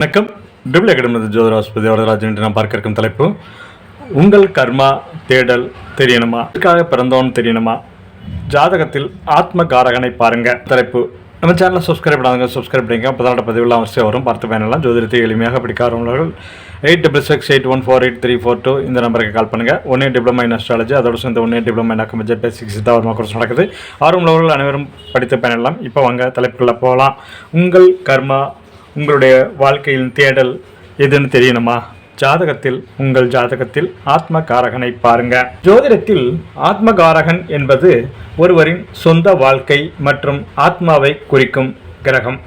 வணக்கம். Triple academy ஜோதிராஸ்பதி Varadarajan என்று நாம் பார்க்க இருக்கும் தலைப்பு. உங்கள் கர்மா தேடல் தெரியணுமா? இதுக்காக பிறந்தோன்னு தெரியணுமா? ஜாதகத்தில் ஆத்ம காரகனை பாருங்க. தலைப்பு. நம்ம சேனலை சப்ஸ்கிரைப் பண்ணாங்க சப்ஸ்கிரைப் பண்ணிங்க அப்போ தான் பதிவுலாம் அவசியம் வரும். பார்த்து பயனெல்லாம் ஜோதிடத்தை எளிமையாக படிக்க eight double six eight one four eight three four two இந்த நம்பருக்கு கால் பண்ணுங்கள் ஒன்னே டிப்ளமா இன் அஸ்ட்ராலஜி அதோட சேர்ந்து ஒன்னே டிப்ளமா இன் அக்கமஜ பேசிக் ஒரு கோர்ஸ் நடக்குது. ஆர்வம் உள்ளவர்கள் அனைவரும் படித்து பயனெல்லாம் இப்போ வாங்க. தலைப்புக்குள்ளே போகலாம். உங்கள் கர்மா உங்களுடைய வாழ்க்கையின் தேடல் எதுன்னு தெரியணுமா? ஜாதகத்தில் உங்கள் ஜாதகத்தில் ஆத்ம காரகனை பாருங்க. ஜோதிடத்தில் ஆத்ம காரகன் என்பது ஒருவரின் சொந்த வாழ்க்கை மற்றும் ஆத்மாவை குறிக்கும் கிரகம்.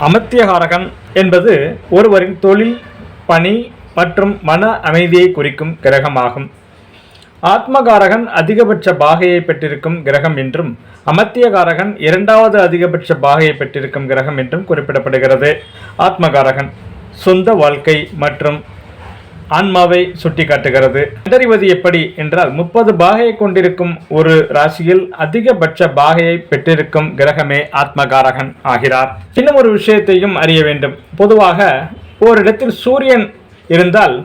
அமத்தியகாரகன் என்பது ஒருவரின் தொழில் பணி மற்றும் மன அமைதியை குறிக்கும் கிரகமாகும். ஆத்மகாரகன் அதிகபட்ச பாகையை பெற்றிருக்கும் கிரகம் என்றும் அமத்தியகாரகன் இரண்டாவது அதிகபட்ச பாகையை பெற்றிருக்கும் கிரகம் என்றும் குறிப்பிடப்படுகிறது. ஆத்மகாரகன் சொந்த வாழ்க்கை மற்றும் ஆன்மாவை சுட்டிக்காட்டுகிறது. கண்டறிவது எப்படி என்றால் முப்பது பாகையை கொண்டிருக்கும் ஒரு ராசியில் அதிகபட்ச பாகையை பெற்றிருக்கும் கிரகமே ஆத்மகாரகன் ஆகிறார். இன்னும் ஒரு விஷயத்தையும் அறிய வேண்டும். பொதுவாக ஓரிடத்தில் சூரியன் இருந்தால்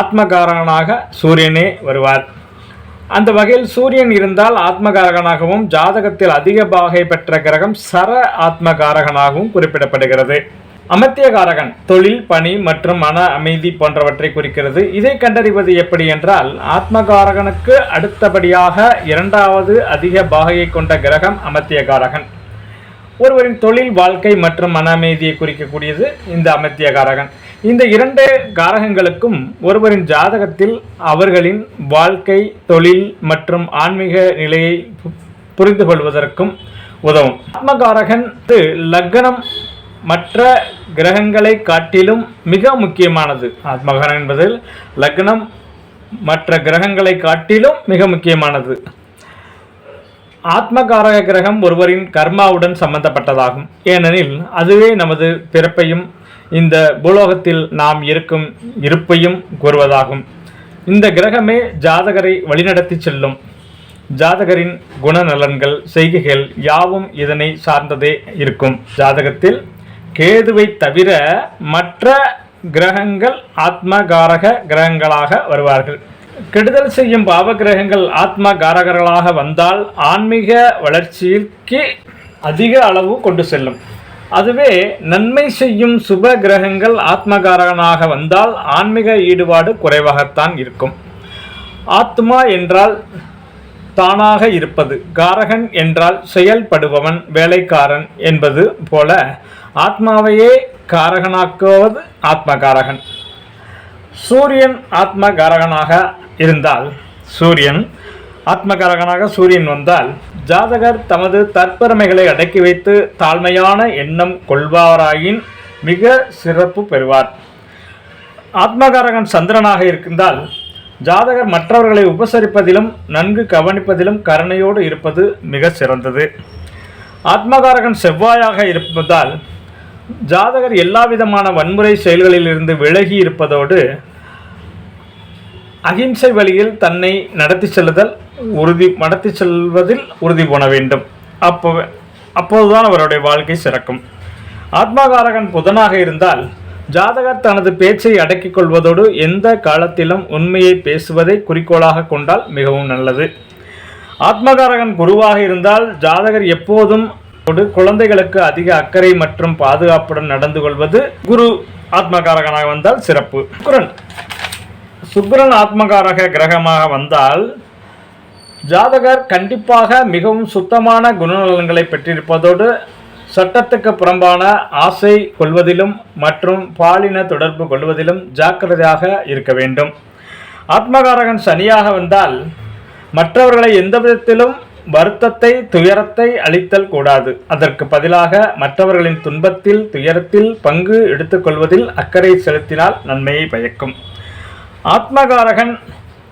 ஆத்மகாரகனாக சூரியனே வருவார். அந்த வகையில் சூரியன் இருந்தால் ஆத்மகாரகனாகவும் ஜாதகத்தில் அதிக பாகை பெற்ற கிரகம் சர ஆத்மகாரகனாகவும் குறிப்பிடப்படுகிறது. அமத்தியகாரகன் தொழில் பணி மற்றும் மன அமைதி போன்றவற்றை குறிக்கிறது. இதை கண்டறிவது எப்படி என்றால் ஆத்மகாரகனுக்கு அடுத்தபடியாக இரண்டாவது அதிக பாகையை கொண்ட கிரகம் அமத்தியகாரகன். ஒருவரின் தொழில் வாழ்க்கை மற்றும் மன அமைதியை குறிக்கக்கூடியது இந்த அமத்தியகாரகன். இந்த இரண்டு காரகங்களுக்கும் ஒருவரின் ஜாதகத்தில் அவர்களின் வாழ்க்கை தொழில் மற்றும் ஆன்மீக நிலையை பு- புரிந்து கொள்வதற்கும் உதவும். ஆத்மகாரகன் லக்னம் மற்ற கிரகங்களை காட்டிலும் மிக முக்கியமானது. ஆத்மகாரகன் என்பதில் லக்னம் மற்ற கிரகங்களை காட்டிலும் மிக முக்கியமானது. ஆத்மகாரக கிரகம் ஒருவரின் கர்மாவுடன் சம்பந்தப்பட்டதாகும். ஏனெனில் அதுவே நமது பிறப்பையும் இந்த பூலோகத்தில் நாம் இருக்கும் இருப்பையும் கூறுவதாகும். இந்த கிரகமே ஜாதகரை வழிநடத்தி செல்லும். ஜாதகரின் குணநலன்கள் செய்கைகள் யாவும் இதனை சார்ந்ததே இருக்கும். ஜாதகத்தில் கேதுவை தவிர மற்ற கிரகங்கள் ஆத்மகாரக கிரகங்களாக வருவார்கள். கெடுதல் செய்யும் பாவ கிரகங்கள் வந்தால் ஆன்மீக வளர்ச்சிக்கு அதிக அளவு கொண்டு செல்லும். அதுவே நன்மை செய்யும் சுப கிரகங்கள் ஆத்மகாரகனாக வந்தால் ஆன்மீக ஈடுபாடு குறைவாகத்தான் இருக்கும். ஆத்மா என்றால் தானாக இருப்பது காரகன் என்றால் செயல்படுபவன் வேலைக்காரன் என்பது போல ஆத்மாவையே காரகனாக்குவது ஆத்மகாரகன். சூரியன் ஆத்மகாரகனாக இருந்தால் சூரியன் ஆத்மகாரகனாக சூரியன் வந்தால் ஜாதகர் தமது தற்பெருமைகளை அடக்கி வைத்து தாழ்மையான எண்ணம் கொள்வாராயின் மிக சிறப்பு பெறுவார். ஆத்மகாரகன் சந்திரனாக இருந்தால் ஜாதகர் மற்றவர்களை உபசரிப்பதிலும் நன்கு கவனிப்பதிலும் கருணையோடு இருப்பது மிக சிறந்தது. ஆத்மகாரகன் செவ்வாயாக இருப்பதால் ஜாதகர் எல்லாவிதமான வன்முறை வன்முறை செயல்களிலிருந்து விலகி இருப்பதோடு அகிம்சை வழியில் தன்னை நடத்தி செல்லுதல் உறுதி நடத்தி செல்வதில் உறுதி போன வேண்டும். அப்போ அப்போதுதான் அவருடைய வாழ்க்கை சிறக்கும். ஆத்மகாரகன் புதனாக இருந்தால் ஜாதகர் தனது பேச்சை அடக்கிக் கொள்வதோடு எந்த காலத்திலும் உண்மையை பேசுவதை குறிக்கோளாக கொண்டால் மிகவும் நல்லது. ஆத்மகாரகன் குருவாக இருந்தால் ஜாதகர் எப்போதும் குழந்தைகளுக்கு அதிக அக்கறை மற்றும் பாதுகாப்புடன் நடந்து கொள்வது குரு ஆத்மகாரகனாக வந்தால் சிறப்பு. குரன் சுக்கிரன் ஆத்மகாரக கிரகமாக வந்தால் ஜாதகர் கண்டிப்பாக மிகவும் சுத்தமான குணநலன்களை பெற்றிருப்பதோடு சட்டத்துக்கு புறம்பான ஆசை கொள்வதிலும் மற்றும் பாலின தொடர்பு கொள்வதிலும் ஜாக்கிரதையாக இருக்க வேண்டும். ஆத்மகாரகன் சனியாக வந்தால் மற்றவர்களை எந்த விதத்திலும் வருத்தத்தை துயரத்தை அளித்தல் கூடாது. அதற்கு பதிலாக மற்றவர்களின் துன்பத்தில் துயரத்தில் பங்கு எடுத்துக்கொள்வதில் அக்கறை செலுத்தினால் நன்மையை பயக்கும். ஆத்மகாரகன்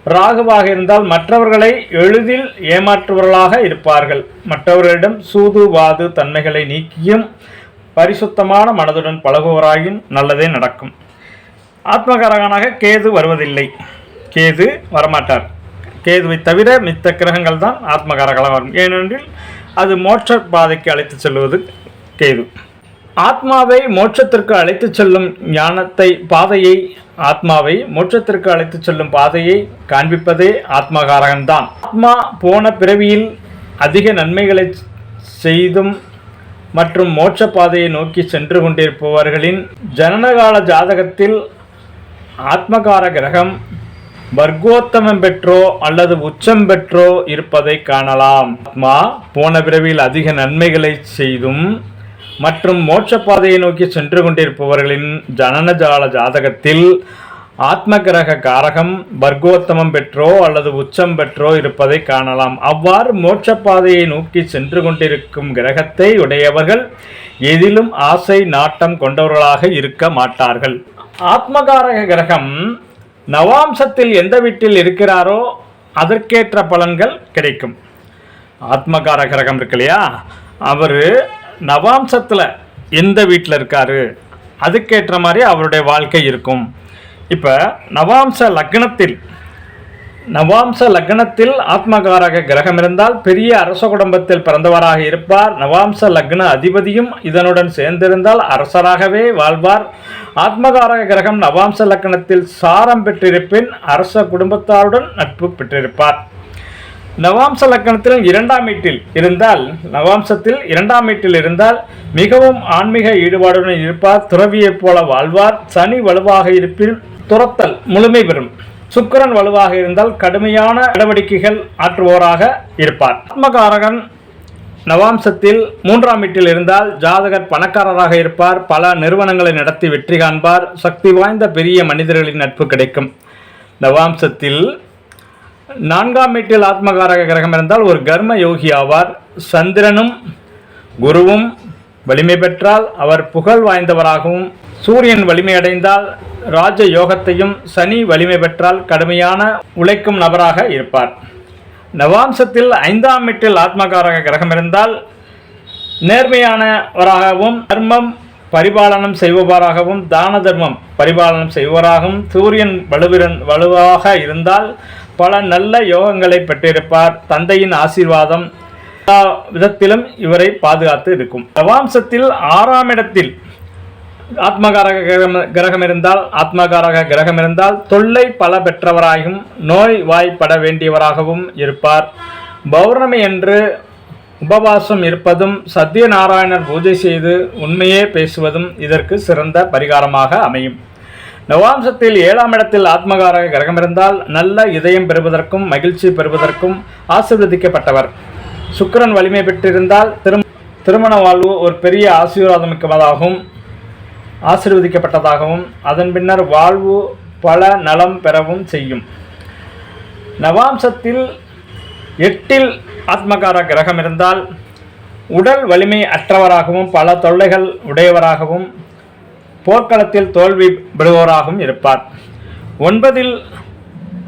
ராகுவாக இருந்தால் மற்றவர்களை எளிதில் ஏமாற்றுவர்களாக இருப்பார்கள். மற்றவர்களிடம் சூது வாது தன்மைகளை நீக்கியும் பரிசுத்தமான மனதுடன் பழகுவராயின் நல்லதே நடக்கும். ஆத்மகாரகனாக கேது வருவதில்லை. கேது வரமாட்டார். கேதுவை தவிர மித்த கிரகங்கள் தான் ஆத்மகாரகளாக வரும். ஏனென்றில் அது மோட்ச பாதைக்கு அழைத்து செல்வது கேது. ஆத்மாவை மோட்சத்திற்கு அழைத்துச் செல்லும் ஞானத்தை பாதையை ஆத்மாவை மோட்சத்திற்கு அழைத்துச் செல்லும் பாதையை காண்பிப்பதே ஆத்மகாரகன்தான். ஆத்மா போன பிறவியில் அதிக நன்மைகளை செய்தும் மற்றும் மோட்ச பாதையை நோக்கி சென்று கொண்டிருப்பவர்களின் ஜனனகால ஜாதகத்தில் ஆத்மகார கிரகம் வர்க்கோத்தமம் பெற்றோ அல்லது உச்சம் பெற்றோ இருப்பதை காணலாம். ஆத்மா போன பிறவியில் அதிக நன்மைகளை செய்தும் மற்றும் மோட்ச பாதையை நோக்கி சென்று கொண்டிருப்பவர்களின் ஜனனஜால ஜாதகத்தில் ஆத்ம கிரக காரகம் வர்க்கோத்தமம் பெற்றோ அல்லது உச்சம் பெற்றோ இருப்பதை காணலாம். அவ்வாறு மோட்ச பாதையை நோக்கி சென்று கொண்டிருக்கும் கிரகத்தை உடையவர்கள் எதிலும் ஆசை நாட்டம் கொண்டவர்களாக இருக்க மாட்டார்கள். ஆத்மகாரக கிரகம் நவாம்சத்தில் எந்த வீட்டில் இருக்கிறாரோ அதற்கேற்ற பலன்கள் கிடைக்கும். ஆத்மகார கிரகம் இருக்கு இல்லையா? அவர் நவாம்சத்தில் எந்த வீட்டில் இருக்காரு? அதுக்கேற்ற மாதிரி அவருடைய வாழ்க்கை இருக்கும். இப்போ நவாம்ச லக்னத்தில் நவாம்ச லக்னத்தில் ஆத்மகாரக கிரகம் இருந்தால் பெரிய அரச குடும்பத்தில் பிறந்தவராக இருப்பார். நவாம்ச லக்ன அதிபதியும் இதனுடன் சேர்ந்திருந்தால் அரசராகவே வாழ்வார். ஆத்மகாரக கிரகம் நவாம்ச லக்னத்தில் சாரம் பெற்றிருப்பின் அரச குடும்பத்தாருடன் நட்பு பெற்றிருப்பார். நவாம்ச லக்கணத்தில் இரண்டாம் வீட்டில் இருந்தால் நவாம்சத்தில் இரண்டாம் வீட்டில் இருந்தால் மிகவும் ஆன்மீக ஈடுபாடுடன் இருப்பார் துறவியைப் போல வாழ்வார் சனி வலுவாக இருப்பின் துரத்தல் முழுமை பெறும். சுக்கிரன் வலுவாக இருந்தால் கடுமையான நடவடிக்கைகள் ஆற்றுவோராக இருப்பார். ஆத்மகாரகன் நவாம்சத்தில் மூன்றாம் வீட்டில் இருந்தால் ஜாதகர் பணக்காரராக இருப்பார் பல நிறுவனங்களை நடத்தி வெற்றி காண்பார் சக்தி வாய்ந்த பெரிய மனிதர்களின் நட்பு கிடைக்கும். நவாம்சத்தில் நான்காம் வீட்டில் ஆத்மகாரக கிரகம் இருந்தால் ஒரு கர்ம யோகி ஆவார். சந்திரனும் குருவும் வலிமை பெற்றால் அவர் புகழ் வாய்ந்தவராகவும் சூரியன் வலிமையடைந்தால் ராஜ யோகத்தையும் சனி வலிமை பெற்றால் கடுமையான உழைக்கும் நபராக இருப்பார். நவாம்சத்தில் ஐந்தாம் வீட்டில் ஆத்மகாரக கிரகம் இருந்தால் நேர்மையானவராகவும் தர்மம் பரிபாலனம் செய்பவராகவும் தான தர்மம் பரிபாலனம் செய்பவராகவும் சூரியன் வலுவிரன் வலுவாக இருந்தால் பல நல்ல யோகங்களை பெற்றிருப்பார். தந்தையின் ஆசீர்வாதம் எல்லா விதத்திலும் இவரை பாதுகாத்து இருக்கும். நவாம்சத்தில் ஆறாம் இடத்தில் ஆத்மகாரக கிரகம் கிரகம் இருந்தால் ஆத்மகாரக கிரகம் இருந்தால் தொல்லை பல பெற்றவராகவும் நோய் வாய்ப்பட வேண்டியவராகவும் இருப்பார். பௌர்ணமி என்று உபவாசம் இருப்பதும் சத்யநாராயணர் பூஜை செய்து உண்மையே பேசுவதும் இதற்கு சிறந்த பரிகாரமாக அமையும். நவாம்சத்தில் ஏழாம் இடத்தில் ஆத்மகாரக கிரகம் இருந்தால் நல்ல இதயம் பெறுவதற்கும் மகிழ்ச்சி பெறுவதற்கும் ஆசீர்வதிக்கப்பட்டவர். சுக்கிரன் வலிமை பெற்றிருந்தால் திரு திருமண வாழ்வு ஒரு பெரிய ஆசீர்வாதமிக்கதாகவும் ஆசீர்வதிக்கப்பட்டதாகவும் அதன் பின்னர் வாழ்வு பல நலம் பெறவும் செய்யும். நவாம்சத்தில் எட்டில் ஆத்மகார கிரகம் இருந்தால் உடல் வலிமை அற்றவராகவும் பல தொல்லைகள் உடையவராகவும் போர்க்களத்தில் தோல்வி பெறுவோராகவும் இருப்பார். ஒன்பதில்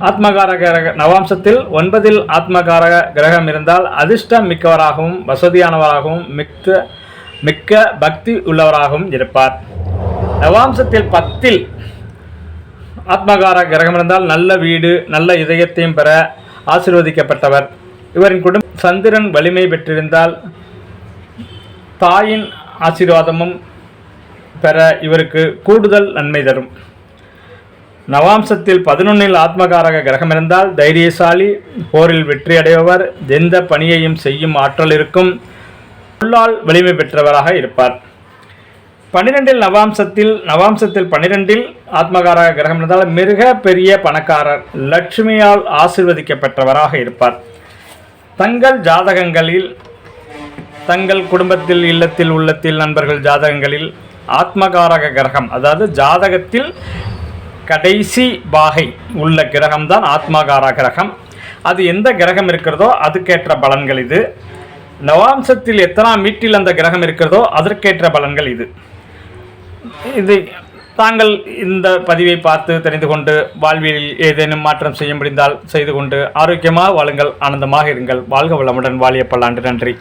ஆத்மகார கிரக நவாம்சத்தில் ஒன்பதில் ஆத்மகார கிரகம் இருந்தால் அதிர்ஷ்டம் மிக்கவராகவும் வசதியானவராகவும் மிக்க மிக்க பக்தி உள்ளவராகவும் இருப்பார். நவாம்சத்தில் பத்தில் ஆத்மகார கிரகம் இருந்தால் நல்ல வீடு நல்ல இதயத்தையும் பெற ஆசிர்வதிக்கப்பட்டவர். இவரின் குடும்பம் சந்திரன் வலிமை பெற்றிருந்தால் தாயின் ஆசீர்வாதமும் பெற இவருக்கு கூடுதல் நன்மை தரும். நவாம்சத்தில் பதினொன்னில் ஆத்மகாரக கிரகம் இருந்தால் தைரியசாலி போரில் வெற்றி அடைபவர் எந்த பணியையும் செய்யும் ஆற்றல் இருக்கும் உள்ளால் வலிமை பெற்றவராக இருப்பார். பன்னிரெண்டில் நவாம்சத்தில் நவாம்சத்தில் பன்னிரெண்டில் ஆத்மகாரக கிரகம் இருந்தால் மிக பெரிய பணக்காரர் லட்சுமியால் ஆசிர்வதிக்கப்பட்டவராக இருப்பார். தங்கள் ஜாதகங்களில் தங்கள் குடும்பத்தில் இல்லத்தில் உள்ளத்தில் நண்பர்கள் ஜாதகங்களில் ஆத்மகாரக கிரகம் அதாவது ஜாதகத்தில் கடைசி பாகை உள்ள கிரகம்தான் ஆத்மகார கிரகம். அது எந்த கிரகம் இருக்கிறதோ அதுக்கேற்ற பலன்கள் இது. நவாம்சத்தில் எத்தனாம் வீட்டில் அந்த கிரகம் இருக்கிறதோ அதற்கேற்ற பலன்கள் இது. இது தாங்கள் இந்த பதிவை பார்த்து தெரிந்து கொண்டு வாழ்வியலில் ஏதேனும் மாற்றம் செய்ய முடிந்தால் செய்து கொண்டு ஆரோக்கியமாக வாழுங்கள் ஆனந்தமாக இருங்கள். வாழ்க வளமுடன் வாழிய பல்லாண்டு நன்றி.